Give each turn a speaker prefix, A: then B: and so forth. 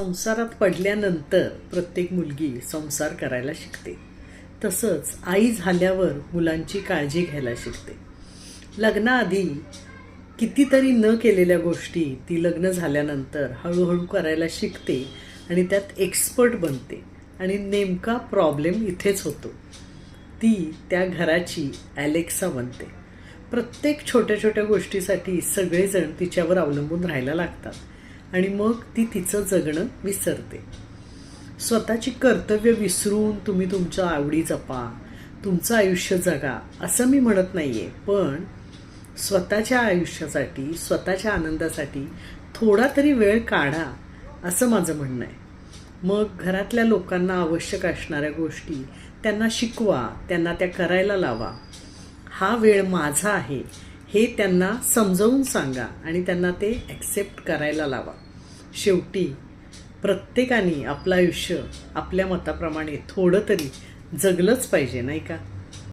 A: संसारात पडल्यानंतर प्रत्येक मुलगी संसार करायला शिकते. तसंच आई झाल्यावर मुलांची काळजी घ्यायला शिकते. लग्नाआधी कितीतरी न केलेल्या गोष्टी ती लग्न झाल्यानंतर हळूहळू करायला शिकते आणि त्यात एक्सपर्ट बनते आणि नेमका प्रॉब्लेम इथेच होतो. ती त्या घराची ॲलेक्सा बनते. प्रत्येक छोट्या छोट्या गोष्टीसाठी सगळेजण तिच्यावर अवलंबून राहायला लागतात. आणि मग ती तिचं जगणं विसरते. स्वतःची कर्तव्य विसरून तुम्ही तुमच्या आवडी जपा तुमचं आयुष्य जगा असं मी म्हणत नाही आहे पण स्वतःच्या आयुष्यासाठी स्वतःच्या आनंदासाठी थोडा तरी वेळ काढा असं माझं म्हणणं आहे. मग घरातल्या लोकांना आवश्यक असणाऱ्या गोष्टी त्यांना शिकवा त्यांना त्या करायला लावा. हा वेळ माझा आहे. हे त्यांना समजवून सांगा आणि त्यांना ते ॲक्सेप्ट करायला लावा. शेवटी प्रत्येकाने आपलं आयुष्य आपल्या मताप्रमाणे थोडं तरी जगलंच पाहिजे नाही का?